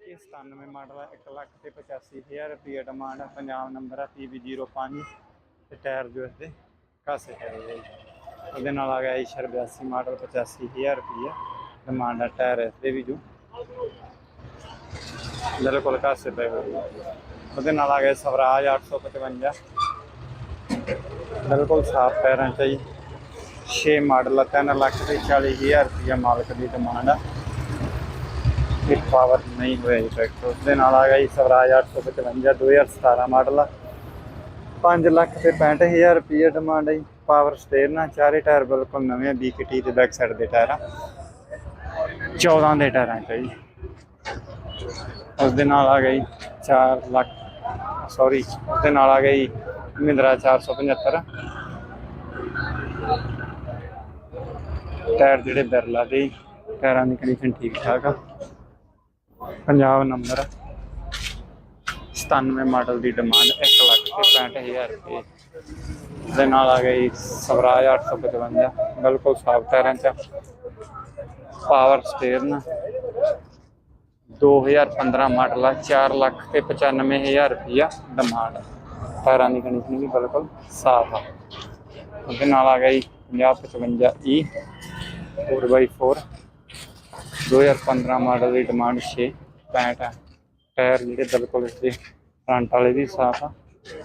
ਇਹ 97 ਮਾਡਲ ਹੈ 1 ਲੱਖ ਤੇ 85000 ਰੁਪਏ ਡਿਮਾਂਡ ਹੈ ਪੰਜਾਬ ਨੰਬਰ ਹੈ PB05 ਤੇ ਟਾਇਰ ਜੋ ਇਸਦੇ ਕਾਸੇ ਹੈ ਜੀ। ਉਹਦੇ ਨਾਲ ਆ ਗਿਆ ਜੀ 86 ਮਾਡਲ 85000 ਰੁਪਏ ਡਿਮਾਂਡ ਹੈ ਟਾਇਰ ਇਸਦੇ ਵੀ ਜੋ। ਬਿਲਕੁਲ ਕਾਸੇ ਪਏ ਹੋਏ ਉਹਦੇ ਨਾਲ ਆ ਗਿਆ ਸਵਰਾਜ 855 ਬਿਲਕੁਲ ਸਾਫ਼ ਪੈਰਾਂ ਚ ਜੀ। 6 ਮਾਡਲ ਆ 3 ਲੱਖ ਤੇ 40000 ਰੁਪਏ ਮਾਲਕ ਦੀ ਡਿਮਾਂਡ ਆ। ਇਹ ਪਾਵਰ ਨਹੀਂ ਹੋਇਆ ਜੀ ਟਰੈਕਟਰ ਉਸ ਦੇ ਨਾਲ ਆ ਗਿਆ ਜੀ ਸਵਰਾਜ 855 2017 ਮਾਡਲ ਆ। 5 ਲੱਖ ਤੇ 65000 ਰੁਪਏ ਡਿਮਾਂਡ ਹੈ ਪਾਵਰ ਸਟੇਅਰਿੰਗ ਆ ਚਾਰੇ ਟਾਇਰ ਬਿਲਕੁਲ ਨਵੇਂ ਆ BKT ਤੇ ਬੈਕ ਸਾਈਡ ਦੇ ਟਾਇਰ ਆ। 14 ਦੇ ਟਾਇਰਾਂ ਚ ਜੀ। ਉਸ ਦੇ ਨਾਲ ਆ ਗਈ 4 ਲੱਖ ਸੌਰੀ ਉਸ ਦੇ ਨਾਲ ਆ ਗਈ ਮਹਿੰਦਰਾ 475 ਟਾਇਰ ਜਿਹੜੇ ਬਿਰਲਾ ਦੇ ਟਾਇਰਾਂ ਦੀ ਕੰਡੀਸ਼ਨ ਠੀਕ ਠਾਕ ਆ। ਪੰਜਾਬ ਨੰਬਰ 97 ਮਾਡਲ ਦੀ ਡਿਮਾਂਡ 1 ਲੱਖ ਤੇ 65000 ਰੁਪਏ। ਦੇ ਨਾਲ ਆ ਗਈ ਸਵਰਾਜ 855 ਬਿਲਕੁਲ ਸਾਫ਼ ਟਾਇਰਾਂ ਚ ਪਾਵਰ ਸਟੇਅਰਿੰਗ 2015 ਮਾਡਲ ਆ 4 ਲੱਖ ਤੇ 95000 ਰੁਪਇਆ ਡਿਮਾਂਡ ਟਾਇਰਾਂ ਦੀ ਕੰਡੀਸ਼ਨ ਵੀ ਬਿਲਕੁਲ ਸਾਫ਼ ਆ। ਉਹਦੇ ਨਾਲ ਆ ਗਈ 5055 E 4x4 2015 ਮਾਡਲ ਦੀ ਡਿਮਾਂਡ 6 65 ਆ। ਟਾਇਰ ਜਿਹੜੇ ਬਿਲਕੁਲ ਇਸਦੇ ਫਰੰਟ ਵਾਲੇ ਵੀ ਸਾਫ਼ ਆ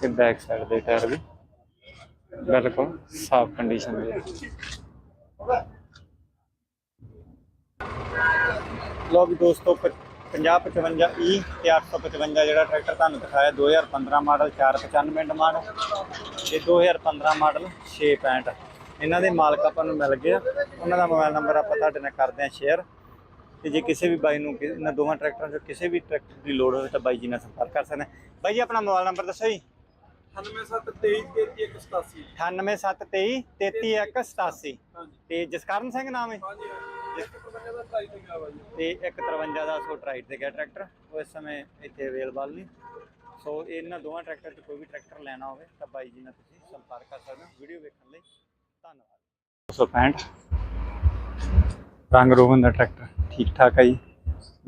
ਤੇ ਬੈਕ ਸਾਈਡ ਦੇ ਟਾਇਰ ਵੀ ਬਿਲਕੁਲ ਸਾਫ਼ ਕੰਡੀਸ਼ਨ ਦੇ ਆ। ਲੋ ਵੀ ਦੋਸਤੋ 50 55 E ਤੇ 855 ਜਿਹੜਾ ਟਰੈਕਟਰ ਤੁਹਾਨੂੰ ਦਿਖਾਇਆ 2015 ਮਾਡਲ 495 ਡਿਮਾਂਡ ਤੇ 2015 ਮਾਡਲ 665 ਇਹਨਾਂ ਦੇ ਮਾਲਕ ਆਪਾਂ ਨੂੰ ਮਿਲ ਗਏ ਉਹਨਾਂ ਦਾ ਮੋਬਾਈਲ ਨੰਬਰ ਆਪਾਂ ਤੁਹਾਡੇ ਨਾਲ ਕਰਦੇ ਆ ਸ਼ੇਅਰ ਤੇ ਜੇ ਕਿਸੇ ਵੀ ਬਾਈ ਨੂੰ ਕਿ- ਇਹਨਾਂ ਦੋਵਾਂ ਟਰੈਕਟਰਾਂ ਚੋਂ ਕਿਸੇ ਵੀ ਟਰੈਕਟਰ ਦੀ ਲੋੜ ਹੋਵੇ ਤਾਂ ਬਾਈ ਜੀ ਨਾਲ ਸੰਪਰਕ ਕਰ ਸਕਦੇ ਬਾਈ ਜੀ ਆਪਣਾ ਮੋਬਾਈਲ ਨੰਬਰ ਦੱਸੋ ਜੀ। 9723 98723 33187 ਹਾਂਜੀ। ਤੇ ਜਸਕਰਨ ਸਿੰਘ ਨਾਮ ਹੈ? ਹਾਂਜੀ ਇੱਕ ਪ੍ਰਬੰਧ ਦਾ ਟਰਾਈ ਤੇ ਗਿਆ ਵਾ ਜੀ ਤੇ 153 ਦਾ ਸੋ ਟਰਾਈਟ ਤੇ ਗਿਆ ਟਰੈਕਟਰ। ਉਹ ਇਸ ਸਮੇਂ ਇੱਥੇ ਅਵੇਲੇਬਲ ਨਹੀਂ। ਸੋ ਇਹਨਾਂ ਦੋਵਾਂ ਟਰੈਕਟਰ 'ਚ ਕੋਈ ਵੀ ਟਰੈਕਟਰ ਲੈਣਾ ਹੋਵੇ ਤਾਂ ਬਾਈ ਜੀ ਨਾਲ ਤੁਸੀਂ ਸੰਪਰਕ ਕਰ ਸਕਦੇ ਹੋ। ਵੀਡੀਓ ਵੇਖਣ ਲਈ ਧੰਨਵਾਦ। 265 ਰੰਗ ਰੋਗਨ ਦਾ ਟਰੈਕਟਰ। ਠੀਕ ਠਾਕ ਹੈ ਜੀ।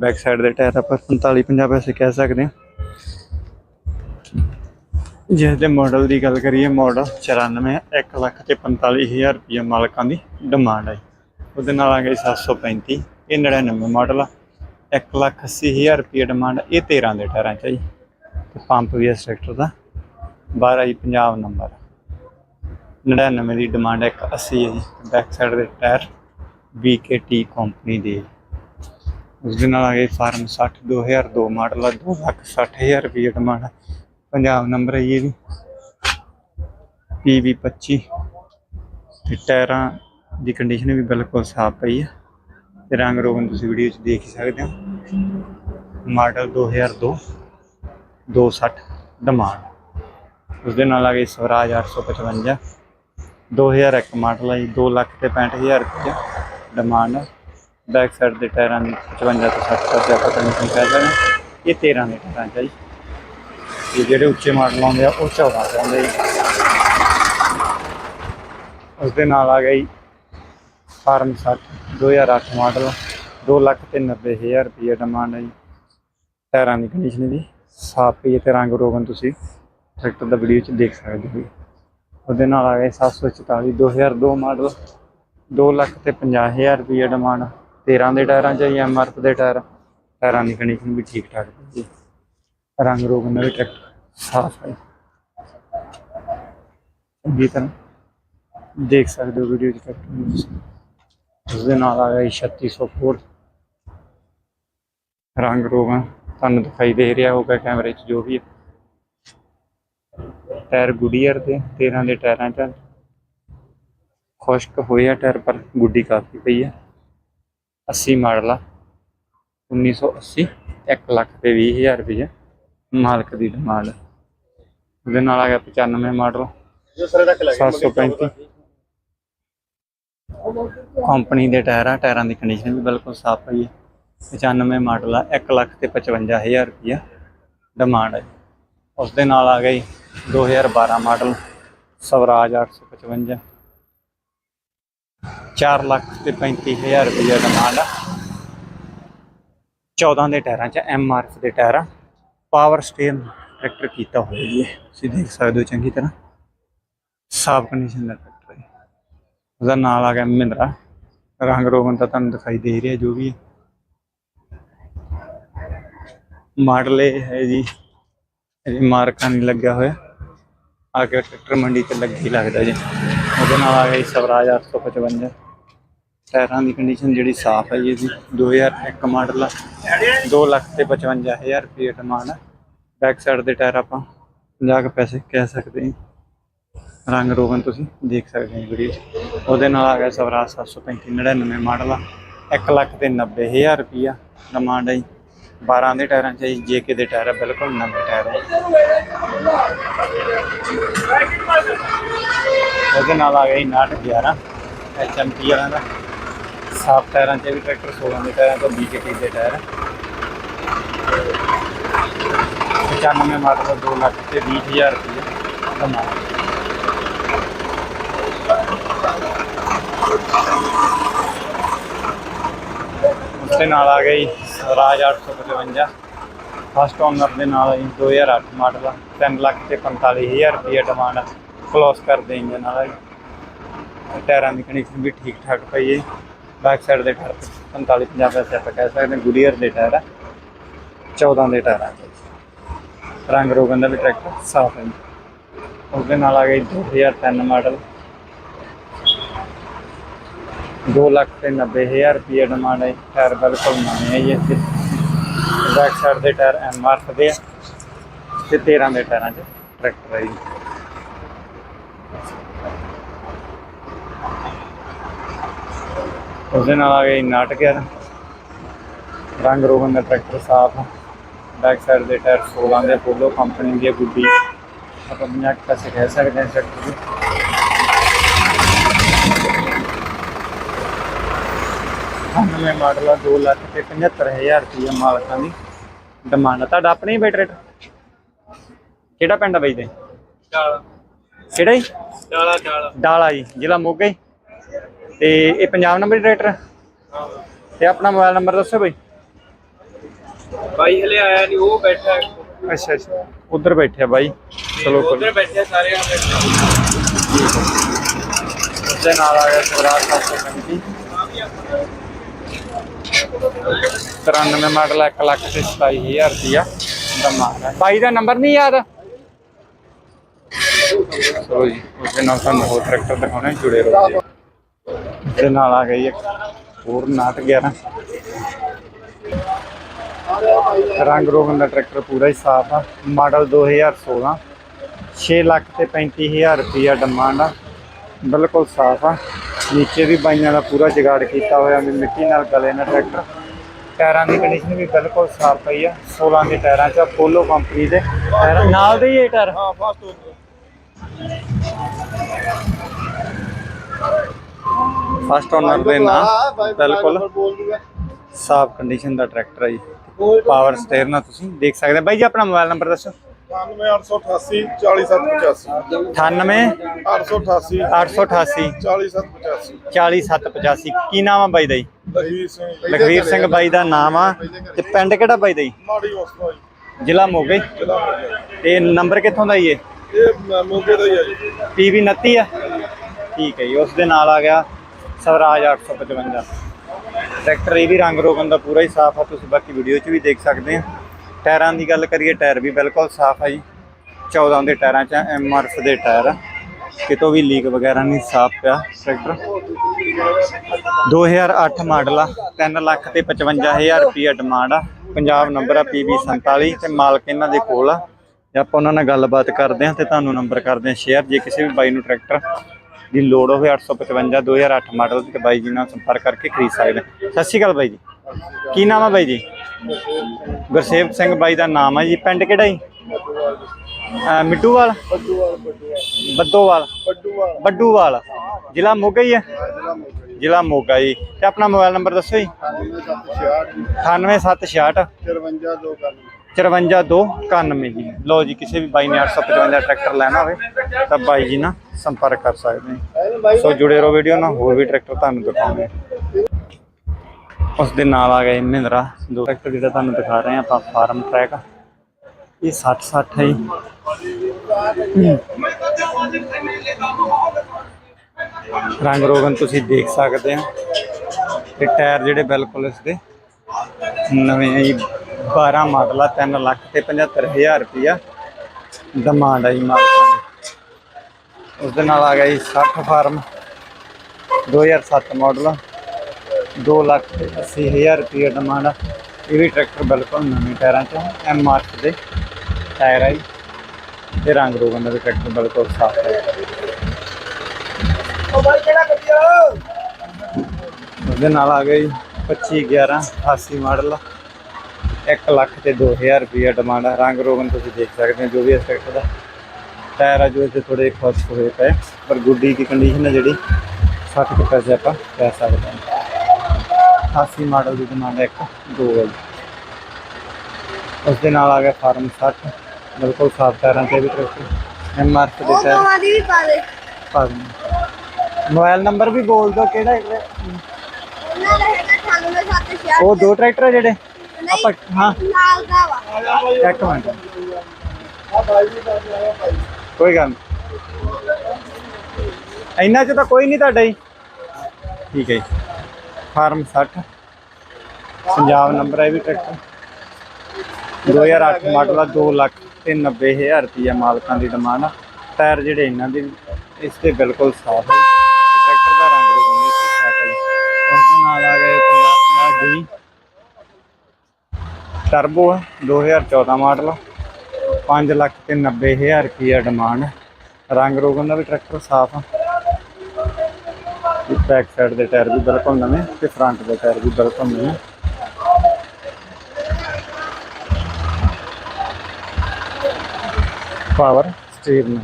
ਬੈਕ ਸਾਈਡ ਦੇ ਟਾਇਰ ਆਪਾਂ 45 50 ਪੈਸੇ ਕਹਿ ਸਕਦੇ ਹਾਂ। ਜਿਸ ਦੇ ਮਾਡਲ ਦੀ ਗੱਲ ਕਰੀਏ ਮਾਡਲ 94 1 ਲੱਖ ਤੇ 45000 ਰੁਪਏ ਮਾਲਕਾਂ ਦੀ ਡਿਮਾਂਡ ਹੈ ਉਹਦੇ ਨਾਲ ਆ ਗਈ 735 ਇਹ 99 ਮਾਡਲ ਆ। 1 ਲੱਖ 80000 ਰੁਪਏ ਡਿਮਾਂਡ ਇਹ 13 ਦੇ ਟਾਇਰਾਂ ਚ ਆ ਜੀ। ਤੇ ਪੰਪ ਵੀ ਇਸ ਟਰੈਕਟਰ ਦਾ। 12 ਜੀ ਪੰਜਾਬ ਨੰਬਰ 99 ਦੀ ਡਿਮਾਂਡ 180 ਹੈ ਜੀ। ਬੈਕ ਸਾਈਡ ਦੇ ਟਾਇਰ BKT ਕੰਪਨੀ ਦੇ ਉਸ ਦੇ ਨਾਲ ਆ ਗਈ ਫਾਰਮ 60 2002 ਮਾਡਲ ਆ 2 ਲੱਖ 60000 ਰੁਪਏ ਡਿਮਾਂਡ ਪੰਜਾਬ ਨੰਬਰ ਹੈ ਜੀ ਇਹਦੀ। PV 25 ਤੇ ਟਾਇਰਾਂ ਦੀ ਕੰਡੀਸ਼ਨ ਵੀ ਬਿਲਕੁਲ ਸਾਫ਼ ਪਈ ਆ। ਤੇ ਰੰਗ ਰੋਗਨ ਤੁਸੀਂ ਵੀਡੀਓ 'ਚ ਦੇਖ ਹੀ ਸਕਦੇ ਹੋ। ਮਾਡਲ 2002 260 ਡਿਮਾਂਡ ਉਸ ਦੇ ਨਾਲ ਆ ਗਈ ਸਵਰਾਜ 855 2001 ਮਾਡਲ ਆ ਜੀ 2 ਲੱਖ ਤੇ 65000 ਰੁਪਏ ਡਿਮਾਂਡ ਬੈਕ ਸਾਈਡ ਦੇ ਟਾਇਰਾਂ ਦੀ 55 ਤੋਂ 60 ਤੱਕ ਆਪਾਂ ਕੰਡੀਸ਼ਨ ਕਹਿ ਸਕਦੇ ਹਾਂ। ਇਹ 13 ਦੇ ਟਾਇਰਾਂ 'ਚ ਹੈ ਜੀ। ਜਿਹੜੇ ਉੱਚੇ ਮਾਡਲ ਆਉਂਦੇ ਆ, ਉਹ 14 ਦੇ ਆਉਂਦੇ ਜੀ। ਉਸ ਦੇ ਨਾਲ ਆ ਗਈ ਫਾਰਮ 60 2008 ਮਾਡਲ 2 ਲੱਖ ਤੇ 90 ਹਜ਼ਾਰ ਰੁਪਏ ਡਿਮਾਂਡ ਹੈ ਜੀ। ਟਾਇਰਾਂ ਦੀ ਕੰਡੀਸ਼ਨ ਦੀ ਸਾਫ਼ ਪਈ ਹੈ ਤੇ ਰੰਗ ਰੋਗਨ ਤੁਸੀਂ ਟਰੈਕਟਰ ਦਾ ਵੀਡੀਓ 'ਚ ਦੇਖ ਸਕਦੇ ਹੋ ਉਹਦੇ ਨਾਲ ਆ ਗਏ 744 2002 ਮਾਡਲ 2 ਲੱਖ ਤੇ 50 ਹਜ਼ਾਰ ਰੁਪਏ ਡਿਮਾਂਡ 13 ਦੇ ਟਾਇਰਾਂ 'ਚ ਜਾਂ ਐਮਆਰਐਫ ਦੇ ਟਾਇਰ। ਟਾਇਰਾਂ ਦੀ ਕੰਡੀਸ਼ਨ ਵੀ ਠੀਕ ਠਾਕ ਹੈ ਜੀ। ਰੰਗ ਰੋਗਨ ਦਾ ਵੀ ਟਰੈਕਟਰ ਸਾਫ਼ ਹੈ ਚੰਗੀ ਤਰ੍ਹਾਂ ਦੇਖ ਸਕਦੇ ਹੋ ਵੀਡੀਓ 'ਚ ਟਰੈਕਟਰ ਤੁਸੀਂ। ਉਸ ਦੇ ਨਾਲ ਆ ਗਿਆ 3604 ਰੰਗ ਰੋਗਨ ਤੁਹਾਨੂੰ ਦਿਖਾਈ ਦੇ ਰਿਹਾ ਹੋਗਾ ਕੈਮਰੇ 'ਚ ਜੋ ਵੀ ਹੈ ਟਾਇਰ ਗੁਡੀਅਰ ਦੇ 13 ਦੇ ਟਾਇਰਾਂ 'ਚ ਖੁਸ਼ਕ ਹੋਇਆ ਟਾਇਰ, ਪਰ ਗੁੱਡੀ ਕਾਫੀ ਪਈ ਹੈ 80 ਮਾਡਲ ਆ। 1980 1 ਲੱਖ ਤੇ 20000 ਰੁਪਏ ਮਾਲਕ ਦੀ ਡਿਮਾਂਡ ਉਹਦੇ ਨਾਲ ਆ ਗਿਆ 95 ਮਾਡਲ। ਜੋ ਸਰੇ ਰੱਖ 735 ਕੰਪਨੀ ਦੇ ਟਾਇਰ ਆ ਟਾਇਰਾਂ ਦੀ ਕੰਡੀਸ਼ਨ ਵੀ ਬਿਲਕੁਲ ਸਾਫ਼ ਪਈ ਹੈ 95 ਮਾਡਲ ਆ 1 ਲੱਖ ਤੇ 55000 ਰੁਪਇਆ ਡਿਮਾਂਡ ਹੈ ਉਸ ਦੇ ਨਾਲ ਆ ਗਈ 2012 ਮਾਡਲ ਸਵਰਾਜ 855 4 ਲੱਖ ਤੇ 35000 ਰੁਪਇਆ ਡਿਮਾਂਡ ਆ। 14 ਦੇ ਟਾਇਰਾਂ 'ਚ ਐਮ ਆਰ ਐਫ ਦੇ ਟਾਇਰਾਂ। ਪਾਵਰ ਸਟੀਅਰਿੰਗ ਟਰੈਕਟਰ ਕੀਤਾ ਹੋਇਆ ਜੀ ਤੁਸੀਂ ਦੇਖ ਸਕਦੇ ਹੋ ਚੰਗੀ ਤਰ੍ਹਾਂ। ਸਾਫ਼ ਕੰਡੀਸ਼ਨ ਦਾ ਟਰੈਕਟਰ ਹੈ। ਉਹਦਾ ਨਾਲ ਆ ਗਿਆ ਮਹਿੰਦਰਾ। ਰੰਗ ਰੋਗਨ ਤਾਂ ਤੁਹਾਨੂੰ ਦਿਖਾਈ ਦੇ ਰਿਹਾ ਜੋ ਵੀ ਮਾਡਲ ਇਹ ਹੈ ਜੀ। ਇਹ ਮਾਰਕਾ ਨਹੀਂ ਲੱਗਿਆ ਹੋਇਆ। ਆ ਕੇ ਟਰੈਕਟਰ ਮੰਡੀ ਤੇ ਲੱਗੀ ਹੀ ਲੱਗਦਾ ਜੀ। ਉਹਦੇ ਨਾਲ ਆ ਗਿਆ ਜੀ ਸਵਰਾਜ 855 ਟਾਇਰਾਂ ਦੀ ਕੰਡੀਸ਼ਨ ਜਿਹੜੀ ਸਾਫ਼ ਹੈ ਜੀ ਇਹਦੀ। 2001 ਮਾਡਲ ਆ। 2 ਲੱਖ ਤੇ 55000 ਰੁਪਏ ਡਿਮਾਂਡ ਹੈ ਬੈਕ ਸਾਈਡ ਦੇ ਟਾਇਰ ਆਪਾਂ 50 ਕੁ ਪੈਸੇ ਕਹਿ ਸਕਦੇ ਹਾਂ ਰੰਗ ਰੋਗਨ ਤੁਸੀਂ ਦੇਖ ਸਕਦੇ ਹੋ ਵੀਡੀਓ 'ਚ। ਉਹਦੇ ਨਾਲ ਆ ਗਿਆ ਸਵਰਾਜ 735 99 ਮਾਡਲ ਆ। 1 ਲੱਖ ਤੇ 90000 ਰੁਪਿਆ ਡਿਮਾਂਡ ਹੈ ਜੀ। 12 ਦੇ ਟਾਇਰਾਂ 'ਚ ਜੇ ਕੇ ਦੇ ਟਾਇਰ ਹੈ ਬਿਲਕੁਲ ਨਵੇਂ ਟਾਇਰ ਆ। ਉਹਦੇ ਨਾਲ ਆ ਗਿਆ ਜੀ 911 ਐਚਐਮਟੀ ਵਾਲਾ ਦਾ। ਸਾਫ਼ ਟਾਇਰਾਂ 'ਚ ਵੀ ਟਰੈਕਟਰ 16 ਦੇ ਟਾਇਰਾਂ ਤੋਂ ਬੀਕੇਟੀ ਦੇ ਟਾਇਰ 95 ਮਾਡਲ ਦਾ 2 ਲੱਖ ਤੇ 20000 ਰੁਪਏ ਕਮਾ ਉਸਦੇ ਨਾਲ ਆ ਗਈ ਰਾਜ 855 ਫਸਟ ਓਨਰ ਦੇ ਨਾਲ ਆ ਜੀ 2008 ਮਾਡਲ ਆ। 3 ਲੱਖ ਤੇ 45000 ਰੁਪਏ ਡਿਮਾਂਡ ਕਲੋਸ ਕਰਦੇ ਦੇਂਗੇ ਨਾਲ ਜੀ। ਟਾਇਰਾਂ ਦੀ ਕੰਡੀਸ਼ਨ ਵੀ ਠੀਕ ਠਾਕ ਪਈ ਹੈ ਬੈਕ ਸਾਈਡ ਦੇ ਟਾਇਰ 45 50 ਪੈਸੇ ਆਪਾਂ ਕਹਿ ਸਕਦੇ ਹਾਂ ਗੁਡੀਅਰ ਦੇ ਟਾਇਰ ਆ। 14 ਦੇ ਟਾਇਰ ਆ ਰੰਗ ਰੋਗਨ ਦਾ ਵੀ ਟਰੈਕਟਰ ਸਾਫ਼ ਹੈ। ਉਸਦੇ ਨਾਲ ਆ ਗਈ 2003 ਮਾਡਲ 2 ਲੱਖ ਤੇ 90000 ਰੁਪਏ ਡਿਮਾਂਡ ਹੈ, ਟਾਇਰ ਬਿਲਕੁਲ ਨਵੇਂ ਹੈ ਜੀ ਬੈਕ ਸਾਈਡ ਦੇ ਟਾਇਰ ਐਮ ਆਰ ਦੇ ਆ ਤੇ 13 ਦੇ ਟਾਇਰਾਂ 'ਚ ਟਰੈਕਟਰ ਹੈ ਜੀ। ਉਸਦੇ ਨਾਲ ਆ ਗਈ ਨਾਟਕ ਰੰਗ ਰੋਗਨ ਦਾ ਟਰੈਕਟਰ ਸਾਫ਼ ਬੈਕ ਸਾਈਡ ਦੇ ਟਾਇਰ 16 ਦੇ ਪੋਲੋ ਕੰਪਨੀ ਦੀ ਗੁੱਡੀ। ਆਪਾਂ 50 ਪੈਸੇ ਕਹਿ ਸਕਦੇ ਹਾਂ ਟਰੈਕਟਰ ਦੇ। ਨਵੇਂ ਮਾਡਲ ਆ 2 ਲੱਖ ਤੇ 75000 ਰੁਪਏ ਮਾਲਕਾਂ ਦੀ ਡਿਮਾਂਡ ਆ। ਤੁਹਾਡਾ ਆਪਣਾ ਹੀ ਬਈ ਟਰੈਕਟਰ ਕਿਹੜਾ ਪਿੰਡ ਆ ਬਈ ਦੇ ਚਾਲਾ ਕਿਹੜਾ ਜੀ? ਚਾਲਾ ਚਾਲਾ ਡਾਲਾ ਜੀ ਜ਼ਿਲ੍ਹਾ ਮੋਗਾ ਜੀ। ਤੇ ਇਹ ਪੰਜਾਬ ਨੰਬਰ ਟਰੈਕਟਰ ਤੇ ਆਪਣਾ ਮੋਬਾਈਲ ਨੰਬਰ ਦੱਸੋ ਬਈ। ਬਾਈ ਹਲੇ ਆਇਆ ਨਹੀਂ ਉਹ ਬੈਠਾ ਅੱਛਾ ਅੱਛਾ। ਉਧਰ ਬੈਠੇ ਆ ਬਾਈ। ਚਲੋ ਉਧਰ ਬੈਠੇ ਸਾਰੇ ਆ। ਬੈਠੇ ਉਸਦੇ ਨਾਲ ਆ ਗਿਆ ਸਵਰਾਜ 735 93 ਮਾਡਲ 1 ਲੱਖ ਤੇ 27000 ਰੁਪਿਆ ਦਾ ਮਾਲ ਹੈ। ਬਾਈ ਦਾ ਨੰਬਰ ਨਹੀਂ ਯਾਦ? ਚਲੋ ਜੀ ਉਸਦੇ ਨਾਲ ਤੁਹਾਨੂੰ ਹੋਰ ਟਰੈਕਟਰ ਦਿਖਾਉਣੇ, ਜੁੜੇ ਰਹੋ ਜੀ। ਉਸਦੇ ਨਾਲ ਆ ਗਈ ਇੱਕ ਹੋਰ 911 ਰੰਗ ਰੋਗਨ ਦਾ ਟਰੈਕਟਰ ਪੂਰਾ ਹੀ ਸਾਫ਼ ਆ। ਮਾਡਲ 2016 6 ਲੱਖ ਤੇ 35000 ਰੁਪਿਆ ਡਿਮਾਂਡ ਆ। ਬਿਲਕੁਲ ਸਾਫ਼ ਆ। ਨੀਚੇ ਵੀ ਬਾਈਆਂ ਦਾ ਪੂਰਾ ਜਗਾੜ ਕੀਤਾ ਹੋਇਆ ਵੀ ਮਿੱਟੀ ਨਾਲ ਗਲੇ ਨਾ ਟਰੈਕਟਰ। ਟਾਇਰਾਂ ਦੀ ਕੰਡੀਸ਼ਨ ਵੀ ਬਿਲਕੁਲ ਸਾਫ਼ ਪਈ ਆ 16 ਦੇ ਟਾਇਰਾਂ 'ਚ ਪੋਲੋ ਕੰਪਨੀ ਦੇ ਟਾਇਰ। ਨਾਲ ਦੇ ਹੀ ਇਹ ਟਾਇਰ? ਹਾਂ ਫਾਸਟ ਹੋ ਫਸਟ ਓਨਰ ਦੇ ਨਾਲ ਬਿਲਕੁਲ। ਸਾਫ਼ ਕੰਡੀਸ਼ਨ ਦਾ ਟਰੈਕਟਰ ਹੈ ਜੀ। ਪਾਵਰ ਸਟੀਅਰਿੰਗ ਆ ਤੁਸੀਂ ਦੇਖ ਸਕਦੇ ਹੋ। ਬਾਈ ਜੀ ਆਪਣਾ ਮੋਬਾਈਲ ਨੰਬਰ ਦੱਸੋ। 9888 40785 98 888 888 40785 40785 ਕੀ ਨਾਮ ਆ ਬਾਈ ਦਾ ਜੀ? ਲਖਵੀਰ ਸਿੰਘ। ਲਖਵੀਰ ਸਿੰਘ ਬਾਈ ਦਾ ਨਾਮ ਆ। ਤੇ ਪਿੰਡ ਕਿਹੜਾ ਬਾਈ ਦਾ ਜੀ? ਮਾੜੀ ਵਸਤੂ ਜੀ। ਜ਼ਿਲ੍ਹਾ ਮੋਗੇ। ਤੇ ਨੰਬਰ ਕਿੱਥੋਂ ਦਾ ਜੀ ਇਹ? ਇਹ ਮੋਗੇ ਦਾ ਹੀ ਆ ਜੀ। ਪੀਵੀ 29 ਆ? ਠੀਕ ਹੈ ਜੀ ਉਸ ਦੇ ਨਾਲ ਆ ਗਿਆ ਸਵਰਾਜ 855 ਟਰੈਕਟਰ ਇਹ ਵੀ ਰੰਗ ਰੋਗਨ ਦਾ ਪੂਰਾ ਹੀ ਸਾਫ਼ ਆ ਤੁਸੀਂ ਬਾਕੀ ਵੀਡੀਓ 'ਚ ਵੀ ਦੇਖ ਸਕਦੇ ਆ। ਟਾਇਰਾਂ ਦੀ ਗੱਲ ਕਰੀਏ, ਟਾਇਰ ਵੀ ਬਿਲਕੁਲ ਸਾਫ਼ ਆ ਜੀ। 14 ਦੇ ਟਾਇਰਾਂ 'ਚ ਐਮਆਰਐਫ ਦੇ ਟਾਇਰ ਆ। ਕਿਤੋਂ ਵੀ ਲੀਕ ਵਗੈਰਾ ਨਹੀਂ ਸਾਫ਼ ਪਿਆ ਟਰੈਕਟਰ। 2008 ਮਾਡਲ ਆ 3 ਲੱਖ ਤੇ 55000 ਰੁਪਏ ਡਿਮਾਂਡ ਆ। ਪੰਜਾਬ ਨੰਬਰ ਆ PB 47 ਤੇ ਮਾਲਕ ਇਹਨਾਂ ਦੇ ਕੋਲ ਆ। ਜੇ ਆਪਾਂ ਉਹਨਾਂ ਨਾਲ ਗੱਲਬਾਤ ਕਰਦੇ ਹਾਂ ਤੇ ਤੁਹਾਨੂੰ ਨੰਬਰ ਕਰਦੇ ਹਾਂ ਸ਼ੇਅਰ ਜੇ ਕਿਸੇ ਵੀ ਬਾਈ ਨੂੰ ਟਰੈਕਟਰ ਦੀ ਲੋੜ ਹੋਵੇ 855 2008 ਮਾਡਲ ਤੇ ਬਾਈ ਜੀ ਨਾਲ ਸੰਪਰਕ ਕਰਕੇ ਖਰੀਦ ਸਕਦੇ ਹੋ। ਸਤਿ ਸ਼੍ਰੀ ਅਕਾਲ ਬਾਈ ਜੀ। ਕੀ ਨਾਮ ਆ ਬਾਈ ਜੀ? ਗੁਰਸੇਵ ਸਿੰਘ ਬਾਈ ਦਾ ਨਾਮ ਆ ਜੀ, ਪਿੰਡ ਕਿਹੜਾ ਜੀ? ਮਿੱਟੂਵਾਲ। ਬੱਦੋਵਾਲ। ਬੱਡੂਵਾਲ। ਜ਼ਿਲ੍ਹਾ ਮੋਗਾ ਹੀ ਹੈ ਜ਼ਿਲ੍ਹਾ ਮੋਗਾ ਜੀ। ਜ਼ਿਲ੍ਹਾ ਮੋਗਾ ਜੀ ਤੇ ਆਪਣਾ ਮੋਬਾਈਲ ਨੰਬਰ ਦੱਸੋ ਜੀ। 9766 98766 54 ਦੋ ਕਰਨ 54291 ਜੀ। ਲਓ ਜੀ, ਕਿਸੇ ਵੀ ਬਾਈ ਨੇ 855 ਦਾ ਟਰੈਕਟਰ ਲੈਣਾ ਹੋਵੇ, ਤਾਂ ਬਾਈ ਜੀ ਨਾਲ ਸੰਪਰਕ ਕਰ ਸਕਦੇ ਸੋ ਜੁੜੇ ਰਹੋ ਵੀਡੀਓ ਨਾਲ, ਹੋਰ ਵੀ ਟਰੈਕਟਰ ਤੁਹਾਨੂੰ ਦਿਖਾਉਂਦੇ ਉਸ ਦੇ ਨਾਲ ਆ ਗਏ ਮਹਿੰਦਰਾ ਦੋ ਟਰੈਕਟਰ ਜਿਹੜਾ ਤੁਹਾਨੂੰ ਦਿਖਾ ਰਹੇ ਆ ਆਪਾਂ ਫਾਰਮ ਟਰੈਕ ਇਹ 60 60 ਹੈ ਜੀ। ਰੰਗ ਰੋਗਨ ਤੁਸੀਂ ਦੇਖ ਸਕਦੇ ਆ ਤੇ ਟਾਇਰ ਜਿਹੜੇ ਬਿਲਕੁਲ ਇਸ ਦੇ ਨਵੇਂ ਆ ਜੀ। 12 ਮਾਡਲ ਆ 3 ਲੱਖ ਤੇ 75000 ਰੁਪਇਆ ਡਿਮਾਂਡ ਆ ਜੀ ਮਾਲਕਾਂ ਦੀ। ਉਸ ਦੇ ਨਾਲ ਆ ਗਿਆ ਜੀ 60 ਫਾਰਮ 2007 ਮਾਡਲ 2 ਲੱਖ ਤੇ 80000 ਰੁਪਇਆ ਡਿਮਾਂਡ ਆ। ਇਹ ਵੀ ਟਰੈਕਟਰ ਬਿਲਕੁਲ ਨਵੇਂ ਟਾਇਰਾਂ 'ਚ ਐਮ ਆਰ ਦੇ ਟਾਇਰ ਆ ਜੀ। ਤੇ ਰੰਗ ਰੋਗਨ ਦਾ ਵੀ ਟਰੈਕਟਰ ਬਿਲਕੁਲ ਸਾਫ਼ ਹੈ ਉਹਦੇ ਨਾਲ ਆ ਗਈ 25 11 88 ਮਾਡਲ। 1 ਲੱਖ ਤੇ 2000 ਰੁਪਏ ਡਿਮਾਂਡ ਹੈ ਰੰਗ ਰੋਗਨ ਤੁਸੀਂ ਦੇਖ ਸਕਦੇ ਹੋ ਜੋ ਵੀ ਇਸ ਟਰੈਕਟਰ ਦਾ ਟਾਇਰ ਆ ਜੋ ਇੱਥੇ ਥੋੜੇ ਖਸ ਹੋਏ ਪਏ ਪਰ ਗੁੱਡੀ ਦੀ ਕੰਡੀਸ਼ਨ ਹੈ ਜਿਹੜੀ 60 ਕੁ ਪੈਸੇ ਆਪਾਂ ਕਹਿ ਸਕਦੇ ਹਾਂ 88 ਮਾਡਲ ਦੀ ਡਿਮਾਂਡ ਹੈ ਇੱਕ ਦੋ ਜੀ। ਉਸ ਦੇ ਨਾਲ ਆ ਗਿਆ ਫਾਰਮ 60 ਬਿਲਕੁਲ ਸਾਫ਼ ਟਾਇਰਾਂ ਤੇ ਵੀ ਟਰੈਕਟਰ ਐਮ ਆਰ ਦੇ ਉਹ ਟਾਇਰ ਗਵਾਂ ਦੀ ਵੀ ਪਾ ਦੇ ਪਾ ਦਿੰਦੇ ਮੋਬਾਈਲ ਨੰਬਰ ਵੀ ਬੋਲ ਦਿਓ ਕਿਹੜਾ ਹੈ ਉਹਨਾਂ ਦਾ ਹੈਗਾ 9876 ਉਹ ਦੋ ਟਰੈਕਟਰ ਜਿਹੜੇ। ਆਪਾਂ ਹਾਂ। ਨਾਲ ਦਾ ਵਾ। ਇੱਕ ਮਿੰਟ। ਕੋਈ ਗੱਲ ਨਹੀਂ। ਇੰਨਾ ਚ ਤਾਂ ਕੋਈ ਨਹੀਂ ਤੁਹਾਡਾ ਹੀ ਠੀਕ ਹੈ ਜੀ। ਫਾਰਮ 60 ਪੰਜਾਬ ਨੰਬਰ ਹੈ ਵੀ ਟਰੈਕਟਰ। 2008 ਮਾਡਲ ਆ 2 ਲੱਖ ਤੇ 90000 ਰੁਪਇਆ ਮਾਲਕਾਂ ਦੀ ਡਿਮਾਂਡ ਆ। ਟਾਇਰ ਜਿਹੜੇ ਇਹਨਾਂ ਦੇ, ਇਸ ਤੇ ਬਿਲਕੁਲ ਸਾਫ਼ ਹੈ ਟਰੈਕਟਰ ਦਾ ਰੰਗ ਰੋਗਨ ਵੀ ਠੀਕ ਠਾਕ ਹੈ ਉਸ ਦੇ ਨਾਲ ਆ ਗਏ 50 ਡੀ ਟਰਬੋ 2014 ਮਾਡਲ 5 ਲੱਖ ਤੇ 90000 ਰੁਪਇਆ ਡਿਮਾਂਡ ਰੰਗ ਰੋਗਨ ਦਾ ਵੀ ਟਰੈਕਟਰ ਸਾਫ਼ ਆ। ਬੈਕ ਸਾਈਡ ਦੇ ਟਾਇਰ ਵੀ ਬਿਲਕੁਲ ਨਵੇਂ ਤੇ ਫਰੰਟ ਦੇ ਟਾਇਰ ਵੀ ਬਿਲਕੁਲ ਨਵੇਂ। ਪਾਵਰ ਸਟੀਅਰਿੰਗ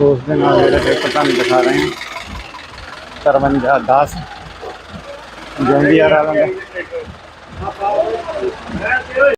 ਉਸ ਦੇ ਨਾਲ ਜਿਹੜਾ ਟਰੈਕਟਰ ਤੁਹਾਨੂੰ ਦਿਖਾ ਰਹੇ ਹਾਂ 53 10 ਵਾਲਾ।